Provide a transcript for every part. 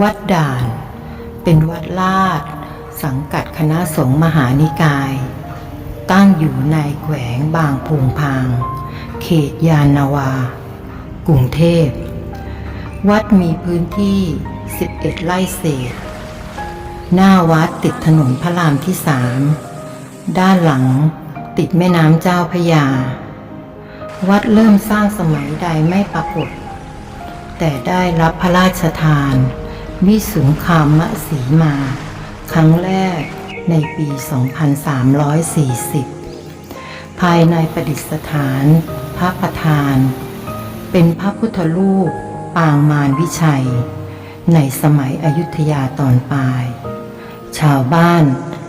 วัดด่าน เป็นวัดลาด สังกัดคณะสงฆ์มหานิกาย ตั้งอยู่ในแขวงบางพุงพาง เขตยานนาวา กรุงเทพ วัดมีพื้นที่ 11 ไร่เศษ หน้าวัดติดถนนพระรามที่สามด้านหลังติดแม่น้ำเจ้าพยา วัดเริ่มสร้างสมัยใดไม่ปรากฏ แต่ได้รับพระราชทาน วิสุงคามะสีมา ครั้งแรกในปี 2340 ภายในประดิษฐานพระประธาน เป็นพระพุทธรูปปางมารวิชัย ในสมัยอยุธยาตอนปลาย ชาวบ้าน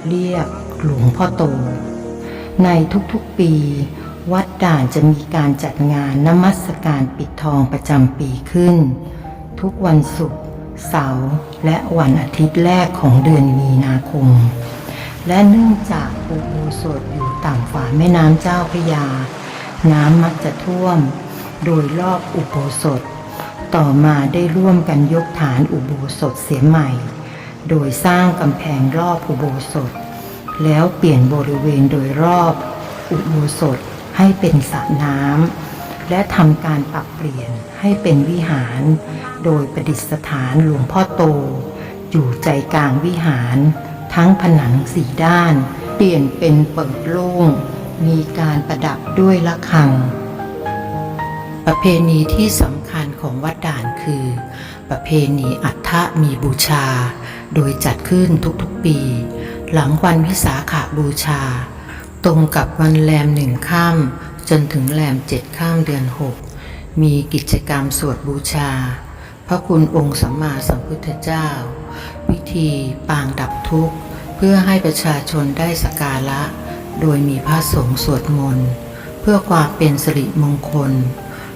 เรียกหลวงพ่อโต ในทุกๆปีวัดด่านจะมีการจัดงานนมัสการปิดทองประจำปีขึ้น ทุกวันศุกร์ เสาร์และวันอาทิตย์แรกของเดือนมีนาคม และเนื่องจากอุโบสถอยู่ต่ำฝ่าแม่น้ำเจ้าพยา น้ำมักจะท่วม โดยรอบอุโบสถ ต่อมาได้ร่วมกันยกฐานอุโบสถเสียใหม่ โดยสร้างกำแพงรอบอุโบสถ แล้วเปลี่ยนบริเวณโดยรอบอุโบสถให้เป็นสระน้ำ และทำการปรับเปลี่ยนให้เป็นวิหาร โดยประดิษฐานหลวงพ่อโต อยู่ใจกลางวิหาร ทั้งผนังสี่ด้าน เปลี่ยนเป็นเปิดโล่ง มีการประดับด้วยระฆัง ประเพณีที่สำคัญของวัดด่านคือ ประเพณีอัฐมีบูชา โดยจัดขึ้นทุกๆปี หลังวันวิสาขาบูชา ตรงกับวันแรมหนึ่งข้าม จนถึงแรมเจ็ดข้ามเดือนหกมีกิจกรรมสวดบูชา พระคุณองค์สัมมาสัมพุทธเจ้าวิธีปางดับทุกข์ เพื่อให้ประชาชนได้สการะ โดยมีพระสงฆ์สวดมนต์เพื่อความเป็นสิริมงคล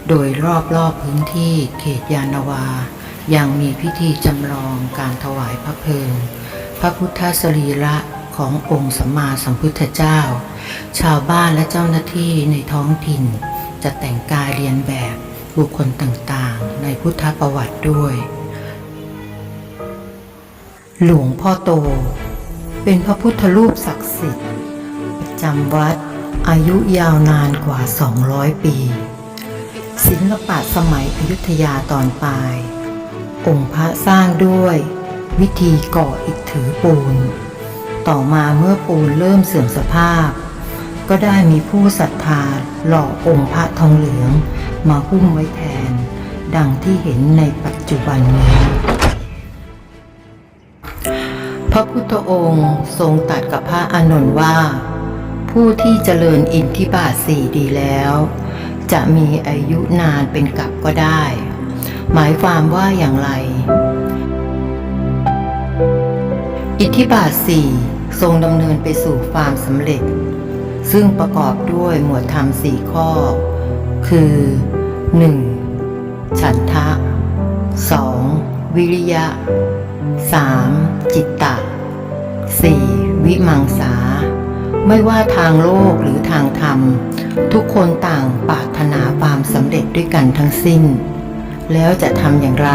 โดยรอบๆพื้นที่เขตยานาวา ยังมีพิธีจำลองการถวายพระเพลิง พระพุทธสรีระขององค์สัมมาสัมพุทธเจ้า ชาวบ้านและเจ้าหน้าที่ในท้องถิ่น จะแต่งกายเรียนแบบบุคคลต่างๆ ในพุทธประวัติด้วย หลวงพ่อโต เป็นพระพุทธรูปศักดิ์สิทธิ์ประจำวัดอายุยาวนานกว่า 200 ปี ศิลปะสมัยอยุธยาตอนปลาย องค์พระสร้างด้วยวิธีก่ออิฐถือปูน ต่อมาเมื่อปูนเริ่มเสื่อมสภาพ ก็ได้มีผู้ศรัทธาหล่อองค์พระทองเหลือง มาหุ้มไว้แทน ดังที่เห็นในปัจจุบันนี้ พระพุทธองค์ทรงตรัดกับพระอานนท์ว่า ผู้ที่เจริญอินทิบาทสี่ดีแล้ว จะมีอายุนานเป็นกับก็ได้ หมายความว่าอย่างไร อิทธิบาทสี่ทรงดำเนินไปสู่ความสำเร็จ ซึ่งประกอบด้วยหมวดธรรมสี่ข้อ คือ 1. ฉันทะ 2. วิริยะ 3. จิตตะ 4. วิมังสา ไม่ว่าทางโลกหรือทางธรรม ทุกคนต่างปรารถนาความสำเร็จด้วยกันทั้งสิ้น แล้วจะทำอย่างไร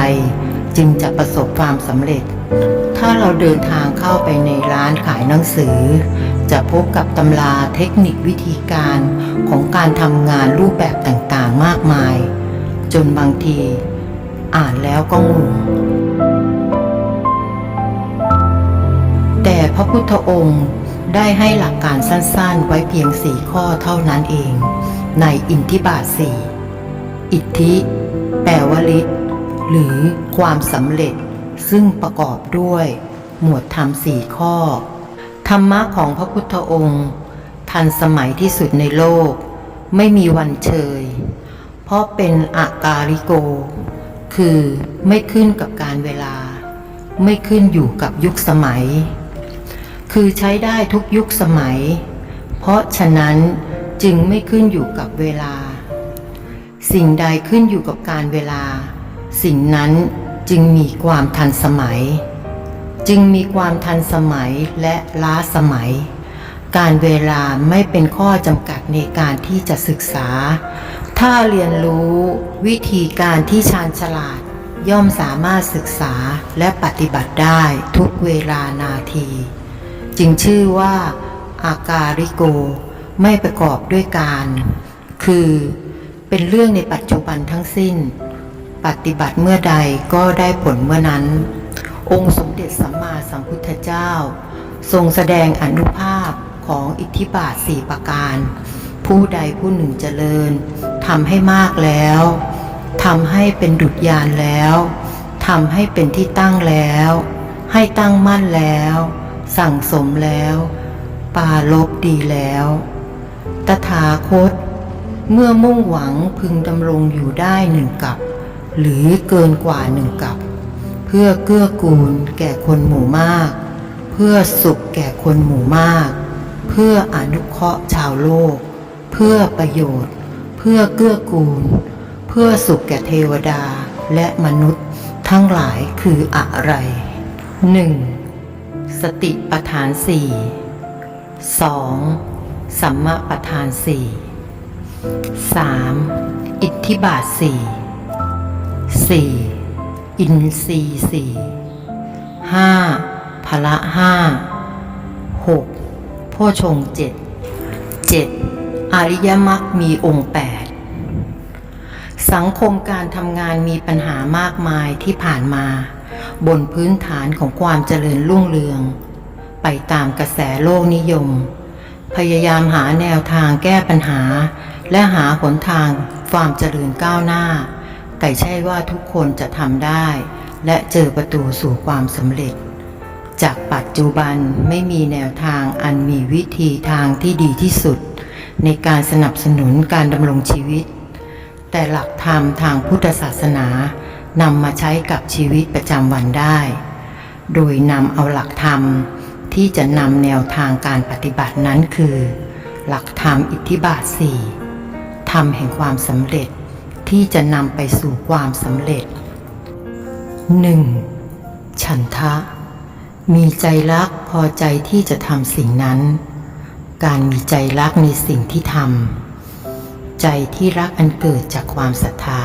จึงจะประสบความสำเร็จ ถ้าเราเดินทางเข้าไปในร้านขายหนังสือ จะพบกับตำราเทคนิควิธีการของการทำงานรูปแบบต่างๆมากมาย จนบางที อ่านแล้วก็งง แต่พระพุทธองค์ได้ให้หลักการสั้นๆ ไว้เพียงสี่ข้อเท่านั้นเอง ในอินทิบาทสี่อิทธิ แปลว่าฤทธิ์หรือความสำเร็จซึ่งประกอบด้วย หมวดธรรมสี่ข้อ ธรรมะของพระพุทธองค์ ทันสมัยที่สุดในโลก ไม่มีวันเชย เพราะเป็นอากาลิโก คือไม่ขึ้นกับการเวลา ไม่ขึ้นอยู่กับยุคสมัย คือใช้ได้ทุกยุคสมัย เพราะฉะนั้นจึงไม่ขึ้นอยู่กับเวลา สิ่งใดขึ้นอยู่กับการเวลา สิ่งนั้นจึงมีความทันสมัย จึงมีความทันสมัยและล้าสมัย การเวลาไม่เป็นข้อจำกัดในการที่จะศึกษา ถ้าเรียนรู้วิธีการที่ชาญฉลาดย่อมสามารถศึกษาและปฏิบัติได้ทุกเวลานาที จึงชื่อว่าอาการิโก ไม่ประกอบด้วยการ คือเป็นเรื่องในปัจจุบันทั้งสิ้น ปฏิบัติเมื่อใดก็ได้ผลเมื่อนั้น องค์สมเด็จสัมมาสัมพุทธเจ้า ทรงแสดงอนุภาพของอิทธิบาทสี่ประการ ผู้ใดผู้หนึ่งเจริญทำให้มากแล้วทำให้เป็นดุจยานแล้วทำให้เป็นที่ตั้งแล้ว ให้ตั้งมั่นแล้ว สั่งสมแล้ว ปาลบดีแล้ว ตถาคต เมื่อมุ่งหวังพึงดำรงอยู่ได้หนึ่งกับ หรือเกินกว่าหนึ่งกับ พื่อเกื้อกูลแก่คนหมู่มาก เพื่อสุขแก่คนหมู่มาก เพื่ออนุเคราะห์ชาวโลก เพื่อประโยชน์ เพื่อเกื้อกูล เพื่อสุขแก่เทวดาและมนุษย์ทั้งหลายคืออะไร 1. สติปัฏฐานสี่ 2. สัมมาปัฏฐานสี่ 3. อิทธิบาทสี่ 4. อินทรีสี่ 5. พละห้า 6. โพชงเจ็ด 7. อริยมรรคมีองค์แปดสังคมการทำงานมีปัญหามากมายที่ผ่านมา บนพื้นฐานของความเจริญรุ่งเรือง ไปตามกระแสโลกนิยม พยายามหาแนวทางแก้ปัญหา และหาหนทางความเจริญก้าวหน้า แต่ใช่ว่าทุกคนจะทำได้ และเจอประตูสู่ความสำเร็จ จากปัจจุบันไม่มีแนวทางอันมีวิธีทางที่ดีที่สุด ในการสนับสนุนการดำรงชีวิต แต่หลักธรรมทางพุทธศาสนานำมาใช้กับชีวิตประจำวันได้ โดยนำเอาหลักธรรมที่จะนำแนวทางการปฏิบัตินั้นคือ หลักธรรมอิทธิบาทสี่ธรรมแห่งความสำเร็จ ที่จะนำไปสู่ความสำเร็จ 1. ฉันทะ มีใจรักพอใจที่จะทำสิ่งนั้น การมีใจรักในสิ่งที่ทำใจที่รักอันเกิดจากความศรัทธา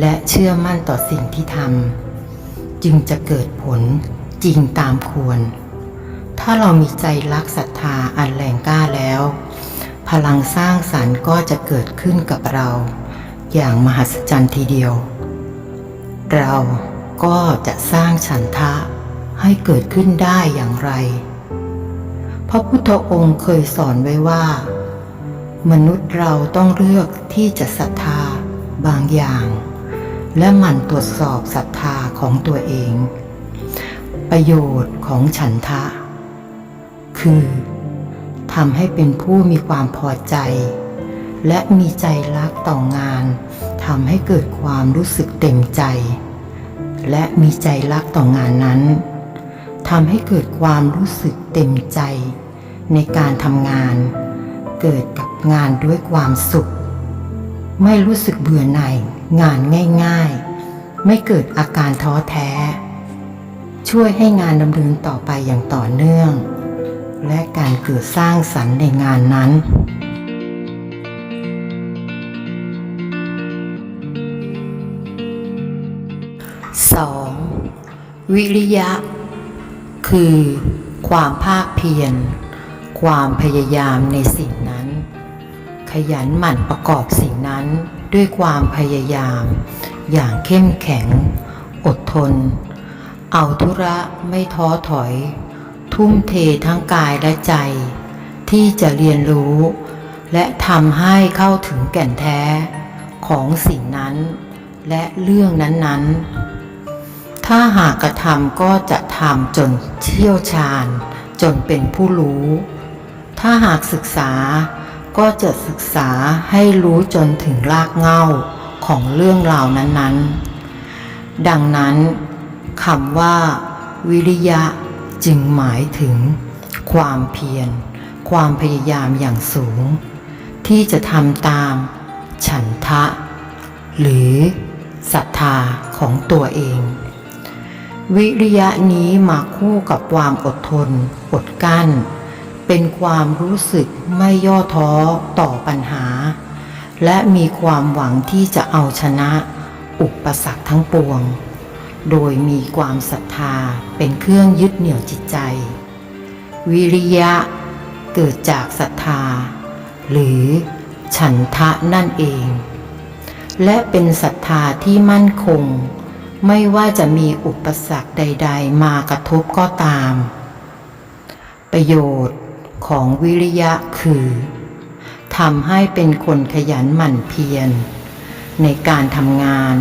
และเชื่อมั่นต่อสิ่งที่ทำจึงจะเกิดผลจริงตามควร ถ้าเรามีใจรักศรัทธาอันแรงกล้าแล้ว พลังสร้างสรรค์ก็จะเกิดขึ้นกับเรา อย่างมหัศจรรย์ทีเดียว เราก็จะสร้างฉันทะให้เกิดขึ้นได้อย่างไร พระพุทธองค์เคยสอนไว้ว่า มนุษย์เราต้องเลือกที่จะศรัทธาบางอย่าง และหมั่นตรวจสอบศรัทธาของตัวเอง ประโยชน์ของฉันทะ คือทำให้เป็นผู้มีความพอใจ และมีใจรักต่องานทำให้เกิดความรู้สึกเต็มใจ และมีใจรักต่องานนั้นทำให้เกิดความรู้สึกเต็มใจ ในการทำงาน เกิดกับงานด้วยความสุข ไม่รู้สึกเบื่อหน่ายงานง่ายๆ ไม่เกิดอาการท้อแท้ ช่วยให้งานดำเนินต่อไปอย่างต่อเนื่อง และการเกิดสร้างสรรค์ในงานนั้น 2. วิริยะ คือ ความภาคเพียร ความพยายามในสิ่งนั้น ขยันหมั่นประกอบสิ่งนั้นด้วยความพยายาม อย่างเข้มแข็ง อดทน เอาธุระไม่ท้อถอย ทุ่มเททั้งกายและใจ ที่จะเรียนรู้ และทำให้เข้าถึงแก่นแท้ของสิ่งนั้นและเรื่องนั้นๆ ถ้าหากกระทำก็จะทำจนเชี่ยวชาญ จนเป็นผู้รู้ ถ้าหากศึกษาก็จะศึกษาให้รู้จนถึงรากเหง้าของเรื่องราวนั้นๆ ดังนั้นคำว่า วิริยะจึงหมายถึง ความเพียร ความพยายามอย่างสูง ที่จะทำตาม ฉันทะ หรือศรัทธาของตัวเอง วิริยะนี้มาคู่กับความอดทน อดกลั้น เป็นความรู้สึกไม่ย่อท้อต่อปัญหา และมีความหวังที่จะเอาชนะอุอุปสรรคทั้งปวง โดยมีความศรัทธาเป็นเครื่องยึดเหนี่ยวจิตใจ วิริยะเกิดจากศรัทธา หรือฉันทะนั่นเอง และเป็นศรัทธาที่มั่นคง ไม่ว่าจะมีอุปสรรคใด ๆ มากระทบก็ตาม ประโยชน์ของวิริยะคือทำให้เป็นคนขยันหมั่นเพียร ในการทำงาน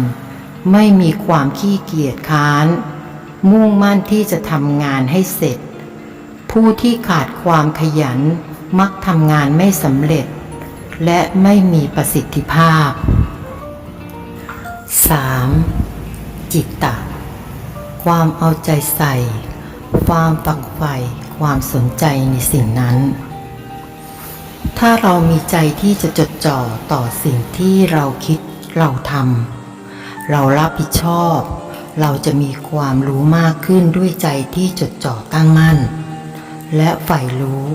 ไม่มีความขี้เกียจค้าน มุ่งมั่นที่จะทำงานให้เสร็จ ผู้ที่ขาดความขยันมักทำงานไม่สำเร็จ และไม่มีประสิทธิภาพ 3. จิตตะ ความเอาใจใส่ ความฝักใฝ่ความสนใจในสิ่งนั้น ถ้าเรามีใจที่จะจดจ่อต่อสิ่งที่เราคิดเราทำเรารับผิดชอบ เราจะมีความรู้มากขึ้นด้วยใจที่จดจ่อตั้งมั่น และใฝ่รู้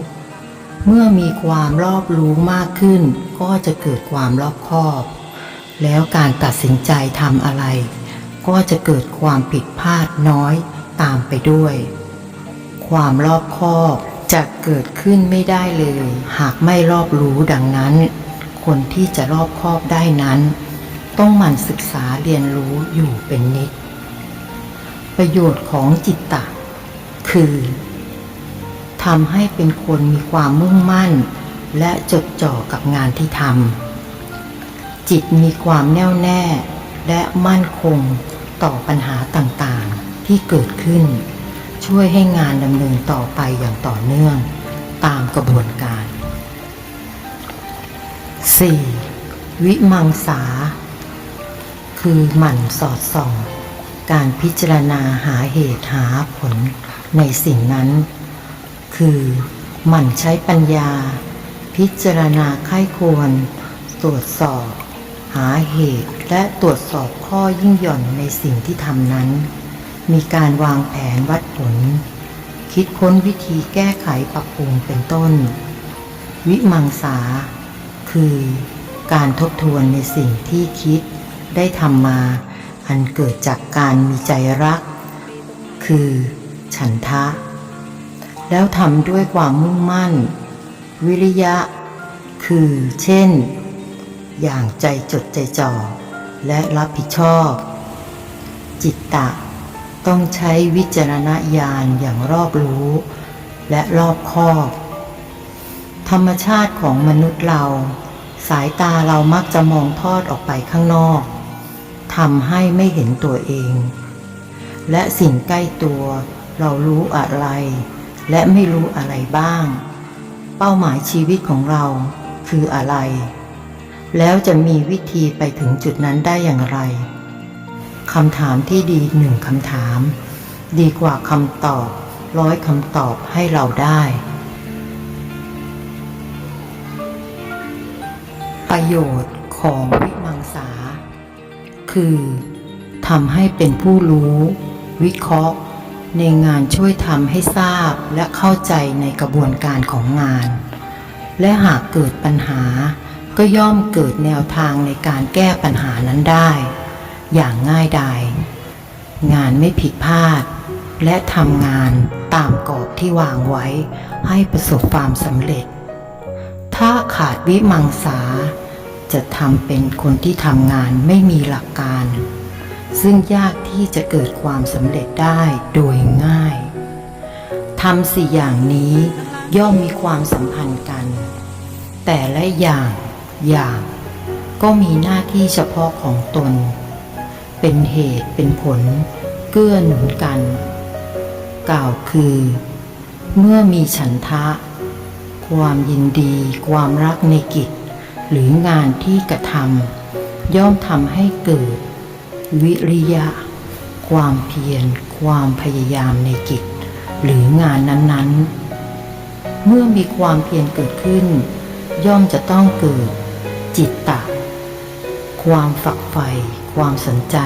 เมื่อมีความรอบรู้มากขึ้น ก็จะเกิดความรอบคอบ แล้วการตัดสินใจทำอะไร ก็จะเกิดความผิดพลาดน้อยตามไปด้วย ความรอบคอบจะเกิดขึ้นไม่ได้เลย หากไม่รอบรู้ดังนั้น คนที่จะรอบคอบได้นั้น ต้องหมั่นศึกษาเรียนรู้อยู่เป็นนิด ประโยชน์ของจิตตะ คือทำให้เป็นคนมีความมุ่งมั่น และจดจ่อกับงานที่ทำจิตมีความแน่วแน่และมั่นคง ต่อปัญหาต่างๆ ที่เกิดขึ้น ช่วยให้งานดำเนินต่อไปอย่างต่อเนื่อง ตามกระบวนการ 4. วิมังสา คือหมั่นสอดส่อง การพิจารณาหาเหตุหาผลในสิ่งนั้น คือหมั่นใช้ปัญญา พิจารณาไข้ควร ตรวจสอบ หาเหตุและตรวจสอบข้อยิ่งหย่อนในสิ่งที่ทำนั้น มีการวางแผนวัดผล คิดค้นวิธีแก้ไขปรับปรุงเป็นต้น วิมังสา คือการทบทวนในสิ่งที่คิดได้ทำมา อันเกิดจากการมีใจรัก คือ ฉันทะ แล้วทำด้วยความมุ่งมั่น วิริยะ คือ เช่น อย่างใจจดใจจ่อ และรับผิดชอบ จิตตะ ต้องใช้วิจารณญาณอย่างรอบรู้ และรอบคอบ ธรรมชาติของมนุษย์เรา สายตาเรามักจะมองทอดออกไปข้างนอกทำให้ไม่เห็นตัวเอง และสิ่งใกล้ตัว เรารู้อะไร และไม่รู้อะไรบ้าง เป้าหมายชีวิตของเราคืออะไร แล้วจะมีวิธีไปถึงจุดนั้นได้อย่างไรคำถามที่ดีหนึ่งคำถาม ดีกว่าคำตอบร้อยคำตอบให้เราได้ ประโยชน์ของวิมังสา คือทำให้เป็นผู้รู้ วิเคราะห์ ในงานช่วยทำให้ทราบและเข้าใจในกระบวนการของงาน และหากเกิดปัญหา ก็ย่อมเกิดแนวทางในการแก้ปัญหานั้นได้ อย่างง่ายดาย งานไม่ผิดพลาด และทำงานตามกรอบที่วางไว้ให้ประสบความสำเร็จ ถ้าขาดวิมังสา จะทำเป็นคนที่ทำงานไม่มีหลักการ ซึ่งยากที่จะเกิดความสำเร็จได้โดยง่ายทำสี่อย่างนี้ย่อมมีความสัมพันธ์กัน แต่ละอย่าง อย่างก็มีหน้าที่เฉพาะของตน เป็นเหตุเป็นผล เกื้อหนุนกัน กล่าวคือ เมื่อมีฉันทะ ความยินดี ความรักในกิจ หรืองานที่กระทำย่อมทำให้เกิด วิริยะ ความเพียร ความพยายามในกิจ หรืองานนั้นๆ เมื่อมีความเพียรเกิดขึ้น ย่อมจะต้องเกิด จิตตะ ความฝักใฝ่ความสนใจ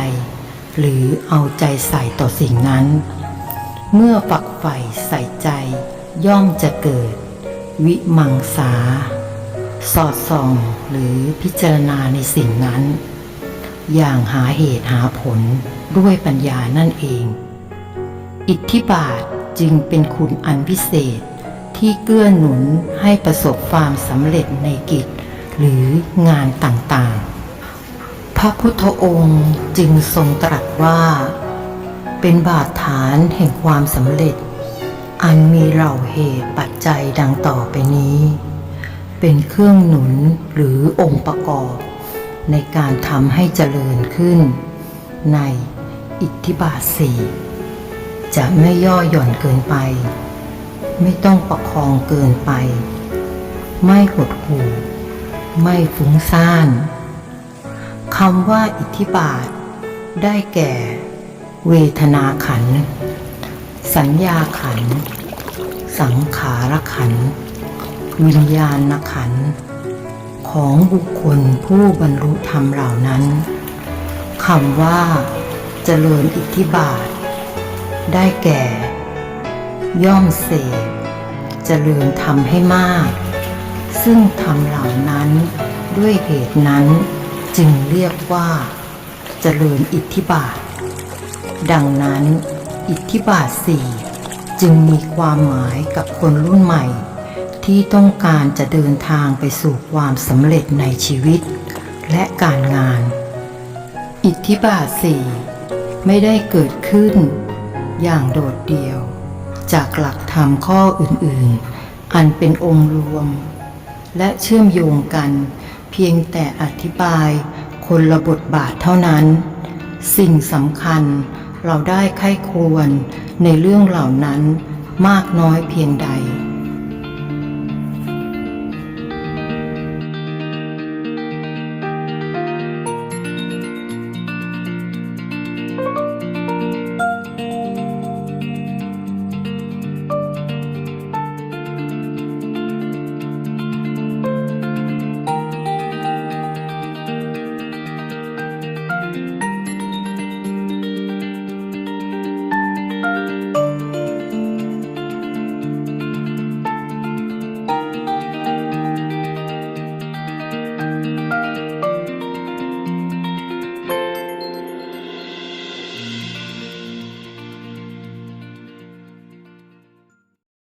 หรือเอาใจใส่ต่อสิ่งนั้น เมื่อฝักใฝ่ใส่ใจ ย่อมจะเกิด วิมังสา สอดส่องหรือพิจารณาในสิ่งนั้น อย่างหาเหตุหาผลด้วยปัญญานั่นเอง อิทธิบาทจึงเป็นคุณอันพิเศษที่เกื้อหนุนให้ประสบความสำเร็จในกิจ หรืองานต่างๆ พระพุทธองค์จึงทรงตรัสว่า เป็นบาดฐานแห่งความสำเร็จ อันมีเหล่าเหตุปัจจัยดังต่อไปนี้ เป็นเครื่องหนุนหรือองค์ประกอบ ในการทำให้เจริญขึ้น ในอิทธิบาทสี่จะไม่ย่อหย่อนเกินไป ไม่ต้องประคองเกินไป ไม่หดหู่ ไม่ฟุ้งซ่านคำว่าอิทธิบาท ได้แก่ เวทนาขัน สัญญาขัน สังขารขัน วิญญาณขัน ของบุคคลผู้บรรลุธรรมเหล่านั้นคำว่า เจริญอิทธิบาท ได้แก่ ย่อมเสพเจริญทำให้มาก ซึ่งทำเหล่านั้นด้วยเหตุนั้นจึงเรียกว่า เจริญอิทธิบาท ดังนั้นอิทธิบาทสี่จึงมีความหมายกับคนรุ่นใหม่ ที่ต้องการจะเดินทางไปสู่ความสำเร็จในชีวิต และการงาน อิทธิบาทสี่ไม่ได้เกิดขึ้น อย่างโดดเดี่ยว จากหลักธรรมข้ออื่นๆ อันเป็นองค์รวม และเชื่อมโยงกัน เพียงแต่อธิบายคนละบทบาทเท่านั้น สิ่งสำคัญเราได้ไข้ควรในเรื่องเหล่านั้นมากน้อยเพียงใด